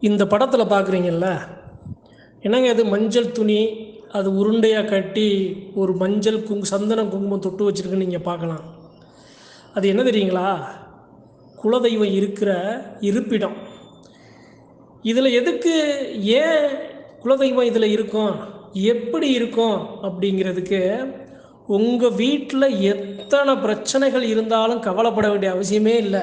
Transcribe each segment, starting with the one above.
இந்த படத்தில் பார்க்குறீங்கல்ல என்னங்க அது மஞ்சள் துணி? அது உருண்டையாக கட்டி ஒரு மஞ்சள் குங்கு சந்தனம் குங்குமம் தொட்டு வச்சுருக்குன்னு நீங்கள் பார்க்கலாம். அது என்ன தெரியுங்களா? குலதெய்வம் இருக்கிற இருப்பிடம். இதில் எதுக்கு ஏன் குலதெய்வம் இதில் இருக்கும்? எப்படி இருக்கும் அப்படிங்கிறதுக்கு உங்கள் வீட்டில் எத்தனை பிரச்சனைகள் இருந்தாலும் கவலைப்பட வேண்டிய அவசியமே இல்லை.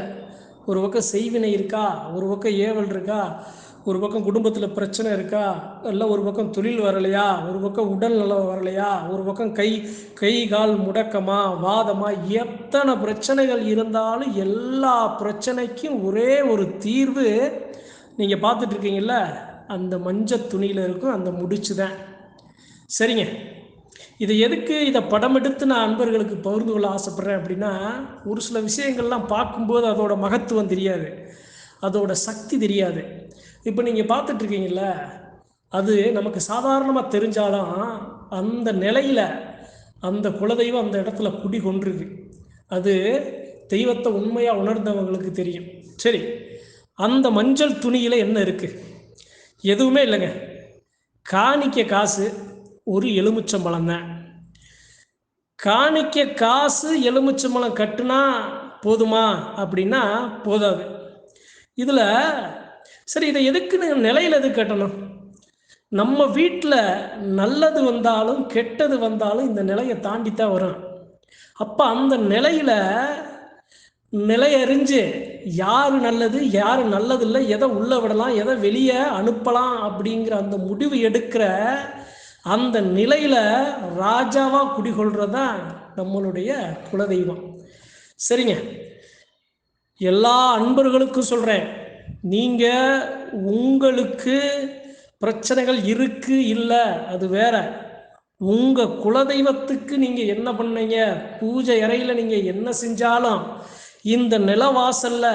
ஒரு பக்கம் செய்வினை இருக்கா? ஒரு பக்கம் ஏவல் இருக்கா? ஒரு பக்கம் குடும்பத்தில் பிரச்சனை இருக்கா? இல்லை ஒரு பக்கம் தொழில் வரலையா? ஒரு பக்கம் உடல் நலம் வரலையா? ஒரு பக்கம் கை கை கால் முடக்கமா வாதமா? எத்தனை பிரச்சனைகள் இருந்தாலும் எல்லா பிரச்சனைக்கும் ஒரே ஒரு தீர்வு நீங்கள் பார்த்துட்டு இருக்கீங்கல்ல அந்த மஞ்சள் துணியில் இருக்கும் அந்த முடிச்சு தான் சரிங்க. இது எதுக்கு இதை படம் எடுத்து நான் அன்பர்களுக்கு பகிர்ந்து கொள்ள ஆசைப்பட்றேன் அப்படின்னா ஒரு சில விஷயங்கள்லாம் பார்க்கும்போது அதோட மகத்துவம் தெரியாது. அதோட சக்தி தெரியாது. இப்போ நீங்கள் பார்த்துட்ருக்கீங்கள அது நமக்கு சாதாரணமாக தெரிஞ்சாதான் அந்த நிலையில் அந்த குலதெய்வம் அந்த இடத்துல குடி கொண்டிருக்கு அது தெய்வத்தை உண்மையாக உணர்ந்தவங்களுக்கு தெரியும். சரி அந்த மஞ்சள் துணியில் என்ன இருக்குது எதுவுமே இல்லைங்க. காணிக்க காசு ஒரு எலுமிச்சம்பழம் தான். காணிக்க காசு எலுமிச்சம்பழம் கட்டுனா போதுமா? அப்படின்னா போதாது. இதில் சரி இதை எதுக்குன்னு நிலையில் எது கட்டணும்? நம்ம வீட்டில் நல்லது வந்தாலும் கெட்டது வந்தாலும் இந்த நிலையை தாண்டித்தான் வரும். அப்போ அந்த நிலையில் நிலையறிஞ்சு யார் நல்லது யார் நல்லதில்லை எதை உள்ளே விடலாம் எதை வெளியே அனுப்பலாம் அப்படிங்கிற அந்த முடிவு எடுக்கிற அந்த நிலையில் ராஜாவாக குடிகொள்கிறதான் நம்மளுடைய குலதெய்வம். சரிங்க. எல்லா அன்பர்களுக்கும் சொல்கிறேன் நீங்கள் உங்களுக்கு பிரச்சனைகள் இருக்கு இல்லை அது வேற. உங்கள் குலதெய்வத்துக்கு நீங்கள் என்ன பண்ணீங்க? பூஜை அறையில் நீங்கள் என்ன செஞ்சாலும் இந்த நிலவாசல்ல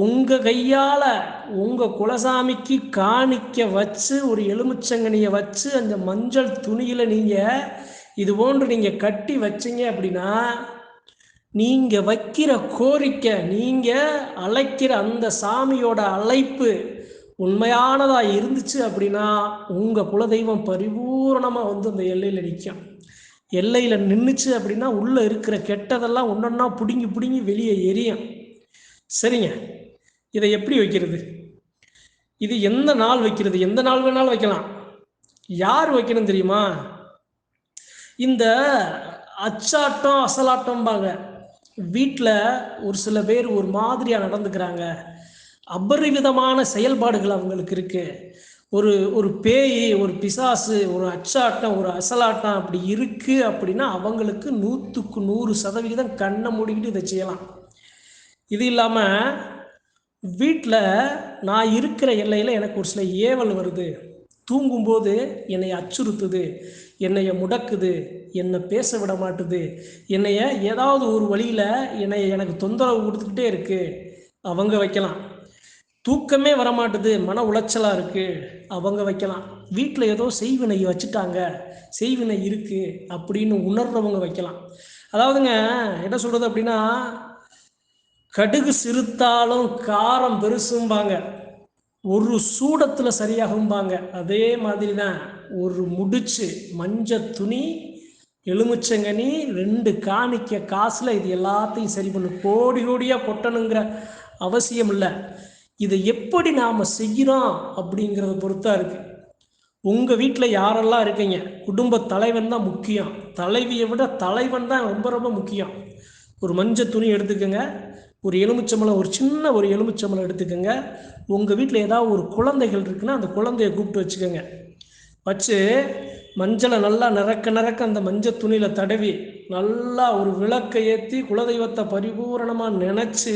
உங்கள் கையால் உங்கள் குலசாமிக்கு காணிக்க வச்சு ஒரு எலுமிச்சங்கனியை வச்சு அந்த மஞ்சள் துணியில் நீங்கள் இது போன்று நீங்கள் கட்டி வச்சீங்க அப்படின்னா நீங்கள் வைக்கிற கோரிக்கை நீங்கள் அழைக்கிற அந்த சாமியோட அழைப்பு உண்மையானதாக இருந்துச்சு அப்படின்னா உங்கள் குலதெய்வம் பரிபூரணமாக வந்து அந்த எல்லையில் நிற்கும் எல்லையில் நின்றுச்சு அப்படின்னா உள்ளே இருக்கிற கெட்டதெல்லாம் ஒன்றொன்னா பிடுங்கி பிடுங்கி வெளியே எரியும். சரிங்க. இதை எப்படி வைக்கிறது? இது எந்த நாள் வைக்கிறது? எந்த நாள் வேணாலும் வைக்கலாம். யார் வைக்கணும் தெரியுமா? இந்த அச்சாட்டம் அசலாட்டம்பாங்க. வீட்டில் ஒரு சில பேர் ஒரு மாதிரியாக நடந்துக்கிறாங்க. அபரிவிதமான செயல்பாடுகள் அவங்களுக்கு இருக்கு. ஒரு ஒரு பேய் ஒரு பிசாசு ஒரு அச்சாட்டம் ஒரு அசலாட்டம் அப்படி இருக்கு அப்படின்னா அவங்களுக்கு நூற்றுக்கு நூறு சதவிகிதம் கண்ணை மூடிக்கிட்டு இதை செய்யலாம். இது இல்லாமல் வீட்டில் நான் இருக்கிற எல்லையில் எனக்கு ஒரு சில ஏவல் வருது. தூங்கும்போது என்னை அச்சுறுத்துது என்னைய முடக்குது என்னை பேச விட மாட்டுது என்னைய ஏதாவது ஒரு வழியில் என்னை எனக்கு தொந்தரவு கொடுத்துக்கிட்டே இருக்குது அவங்க வைக்கலாம். தூக்கமே வரமாட்டுது மன உளைச்சலாக இருக்குது அவங்க வைக்கலாம். வீட்டில் ஏதோ செய்வினை வச்சுட்டாங்க செய்வினை இருக்குது அப்படின்னு உணர்றவங்க வைக்கலாம். அதாவதுங்க என்ன சொல்கிறது அப்படின்னா கடுகு சிறுத்தாலும் காரம் பெருசும்பாங்க. ஒரு சூடத்தில் சரியாகும்பாங்க. அதே மாதிரி தான் ஒரு முடிச்சு மஞ்ச துணி எலுமிச்சங்கனி ரெண்டு காணிக்க காசில் இது எல்லாத்தையும் சரி பண்ணு. கோடி கோடியாக கொட்டணுங்கிற அவசியம் இல்லை. இதை எப்படி நாம் செய்கிறோம் அப்படிங்கிறத பொறுத்தா இருக்குது உங்கள் வீட்டில் யாரெல்லாம் இருக்கீங்க? குடும்ப தலைவன் தான் முக்கியம். தலைவியை விட தலைவன் தான் ரொம்ப ரொம்ப முக்கியம். ஒரு மஞ்சள் துணி எடுத்துக்கோங்க. ஒரு எலுமிச்சம்பளம் ஒரு சின்ன ஒரு எலுமிச்சம்பளம் எடுத்துக்கோங்க. உங்கள் வீட்டில் ஏதாவது ஒரு குழந்தைகள் இருக்குன்னா அந்த குழந்தைய கூப்பிட்டு வச்சுக்கோங்க. வச்சு மஞ்சளை நல்லா நிறக்க நிறக்க அந்த மஞ்சள் துணியில் தடவி நல்லா ஒரு விளக்கை ஏற்றி குலதெய்வத்தை பரிபூரணமாக நினச்சி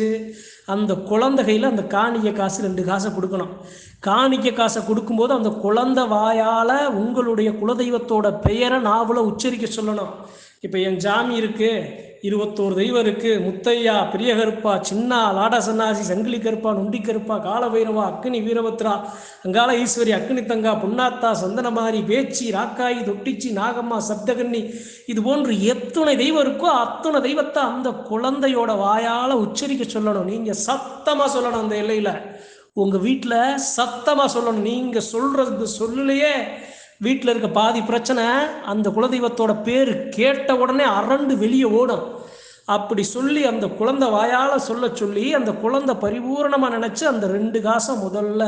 அந்த குழந்தைகையில் அந்த காணிக்க காசு ரெண்டு காசை கொடுக்கணும். காணிக்க காசை கொடுக்கும்போது அந்த குழந்தை வாயால் உங்களுடைய குலதெய்வத்தோட பெயரை நாவல உச்சரிக்க சொல்லணும். இப்போ என் ஜாமி இருக்குது இருபத்தோரு தெய்வம் இருக்குது முத்தையா பெரிய கருப்பா சின்னா லாடா சன்னாசி சங்கிலி கருப்பா நுண்டி கருப்பா காலபைரவா அக்னி வீரபத்ரா அங்காள ஈஸ்வரி அக்னி தங்கா புன்னாத்தா சந்தனமாரி பேச்சி ராக்காயி தொட்டிச்சி நாகம்மா சப்தகன்னி. இது போன்று எத்தனை தெய்வம் இருக்கோ அத்தனை தெய்வத்தை அந்த குழந்தையோட வாயால் உச்சரிக்க சொல்லணும். நீங்கள் சத்தமாக சொல்லணும் அந்த எல்லையில். உங்கள் வீட்டில் சத்தமாக சொல்லணும். நீங்கள் சொல்கிறது சொல்லலையே வீட்டில் இருக்க பாதி பிரச்சனை அந்த குலதெய்வத்தோட பேர் கேட்ட உடனே அரண்டு வெளியே ஓடும். அப்படி சொல்லி அந்த குழந்தை வாயால் சொல்ல சொல்லி அந்த குழந்தை பரிபூரணமாக நினச்சி அந்த ரெண்டு காசை முதல்ல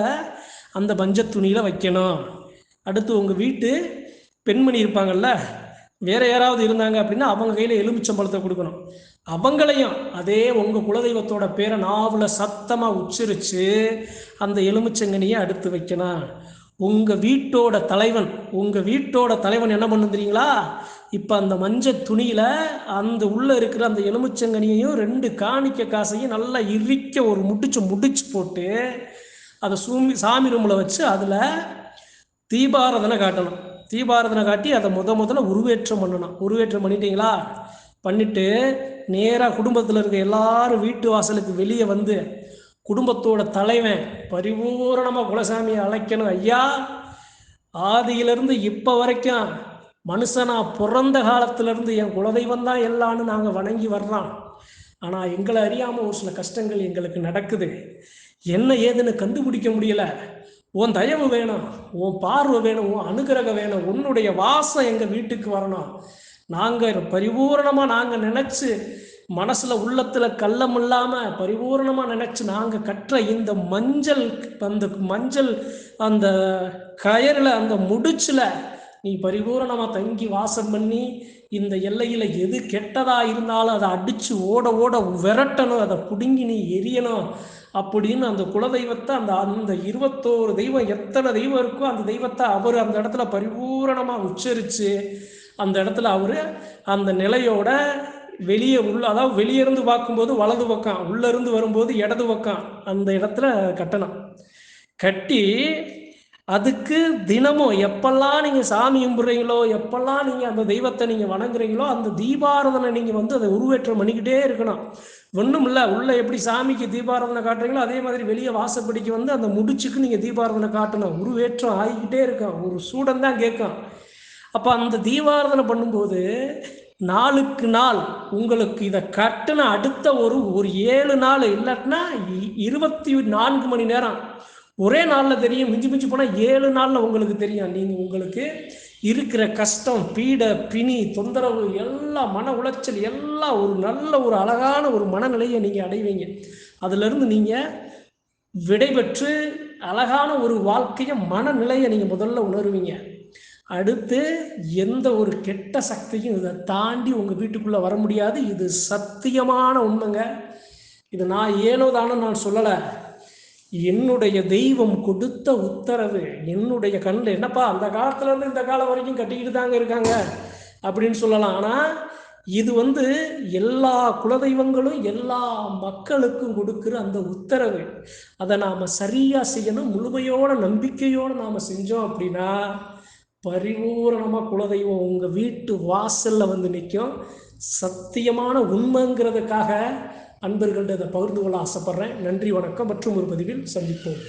அந்த பஞ்ச துணியில் வைக்கணும். அடுத்து உங்கள் வீட்டு பெண்மணி இருப்பாங்கல்ல வேற யாராவது இருந்தாங்க அப்படின்னா அவங்க கையில் எலுமிச்சம்பழத்தை கொடுக்கணும். அவங்களையும் அதே உங்கள் குலதெய்வத்தோட பேரை நாவில் சத்தமாக உச்சரித்து அந்த எலுமிச்சங்கனியை அடுத்து வைக்கணும். உங்கள் வீட்டோட தலைவன் உங்கள் வீட்டோட தலைவன் என்ன பண்ணு தெரியுங்களா? இப்போ அந்த மஞ்சள் துணியில் அந்த உள்ளே இருக்கிற அந்த எலுமிச்சங்கனியையும் ரெண்டு காணிக்க காசையும் நல்லா இறுக்க ஒரு முடிச்சு முடிச்சு போட்டு அதை சூமி சாமி ரூமில் வச்சு அதில் தீபாரதனை காட்டணும். தீபாரதனை காட்டி அதை முத முதல்ல உருவேற்றம் பண்ணணும். உருவேற்றம் பண்ணிட்டீங்களா? பண்ணிட்டு நேராக குடும்பத்தில் இருக்க எல்லாரும் வீட்டு வாசலுக்கு வெளியே வந்து குடும்பத்தோட தலைவன் பரிபூரணமாக குலசாமியை அழைக்கணும் ஐயா. ஆதியிலிருந்து இப்போ வரைக்கும் மனுஷனா பிறந்த காலத்திலிருந்து என் குலதெய்வம் தான் எல்லான்னு நாங்கள் வணங்கி வர்றோம். ஆனால் எங்களை அறியாமல் ஒரு சில கஷ்டங்கள் எங்களுக்கு நடக்குது. என்ன ஏதுன்னு கண்டுபிடிக்க முடியல. உன் தயவு வேணும் உன் பார்வை வேணும் உன் அனுகிரகம் வேணும் உன்னுடைய வாசம் எங்கள் வீட்டுக்கு வரணும். நாங்கள் பரிபூரணமாக நாங்கள் நினச்சி மனசில் உள்ளத்தில் கள்ளம் இல்லாம பரிபூரணமாக நினச்சி நாங்கள் கற்ற இந்த மஞ்சள் அந்த மஞ்சள் அந்த கயரில் அந்த முடிச்சுல நீ பரிபூரணமாக தங்கி வாசம் பண்ணி இந்த எல்லையில் எது கெட்டதாக இருந்தாலும் அதை அடித்து ஓட ஓட விரட்டணும் அதை பிடுங்கி நீ எரியணும் அப்படின்னு அந்த குலதெய்வத்தை அந்த அந்த இருபத்தோரு தெய்வம் எத்தனை தெய்வம் இருக்கோ அந்த தெய்வத்தை அவர் அந்த இடத்துல பரிபூரணமாக உச்சரித்து அந்த இடத்துல அவர் அந்த நிலையோட வெளியே உள்ள அதாவது வெளியே இருந்து பார்க்கும்போது வலது பக்கம் உள்ள இருந்து வரும்போது இடது பக்கம் அந்த இடத்துல கட்டணும் கட்டி அதுக்கு தினமும் எப்பெல்லாம் நீங்கள் சாமி கும்பிட்றீங்களோ எப்பெல்லாம் நீங்கள் அந்த தெய்வத்தை நீங்கள் வணங்குறீங்களோ அந்த தீபாரதனை நீங்கள் வந்து அதை உருவேற்றம் பண்ணிக்கிட்டே இருக்கணும். ஒன்றும் இல்லை உள்ளே எப்படி சாமிக்கு தீபாரதனை காட்டுறீங்களோ அதே மாதிரி வெளியே வாசப்படிக்கு வந்து அந்த முடிச்சுக்கு நீங்கள் தீபாரதனை காட்டணும். உருவேற்றம் ஆகிக்கிட்டே இருக்கும். ஒரு சூடன் தான் கேட்கும். அப்போ அந்த தீபாரதனை பண்ணும்போது நாளுக்கு நாள் உங்களுக்கு இதை கட்டின அடுத்த ஒரு ஒரு ஏழு நாள் இல்லாட்டினா இருபத்தி நான்கு மணி நேரம். ஒரே நாளில் தெரியும் மிஞ்சி மிஞ்சி போனால் ஏழு நாளில் உங்களுக்கு தெரியும். நீங்கள் உங்களுக்கு இருக்கிற கஷ்டம் பீட பிணி தொந்தரவு எல்லாம் மன உளைச்சல் எல்லாம் ஒரு நல்ல ஒரு அழகான ஒரு மனநிலையை நீங்கள் அடைவீங்க. அதுலேருந்து நீங்கள் விடைபெற்று அழகான ஒரு வாழ்க்கையை மனநிலையை நீங்கள் முதல்ல உணருவீங்க. அடுத்து எந்த ஒரு கெட்ட சக்தியும் இதை தாண்டி உங்கள் வீட்டுக்குள்ளே வர முடியாது. இது சத்தியமான உண்மைங்க. இது நான் ஏனோ தானோ நான் சொல்லலை. என்னுடைய தெய்வம் கொடுத்த உத்தரவு என்னுடைய கண்ணில் என்னப்பா அந்த காலத்துலேருந்து இந்த காலம் வரைக்கும் கட்டிக்கிட்டு தாங்க இருக்காங்க அப்படின்னு சொல்லலாம். ஆனால் இது வந்து எல்லா குலதெய்வங்களும் எல்லா மக்களுக்கும் கொடுக்குற அந்த உத்தரவு. அதை நாம் சரியாக செய்யணும் முழுமையோட நம்பிக்கையோடு நாம் செஞ்சோம் அப்படின்னா பரிபூரணமாக குலதெய்வம் உங்கள் வீட்டு வாசலில் வந்து நிற்கும் சத்தியமான உண்மைங்கிறதுக்காக அன்பர்கள்ட்ட இதை பகிர்ந்து கொள்ள ஆசைப்பட்றேன். நன்றி வணக்கம். மற்றும் ஒரு பதிவில் சந்திப்போம்.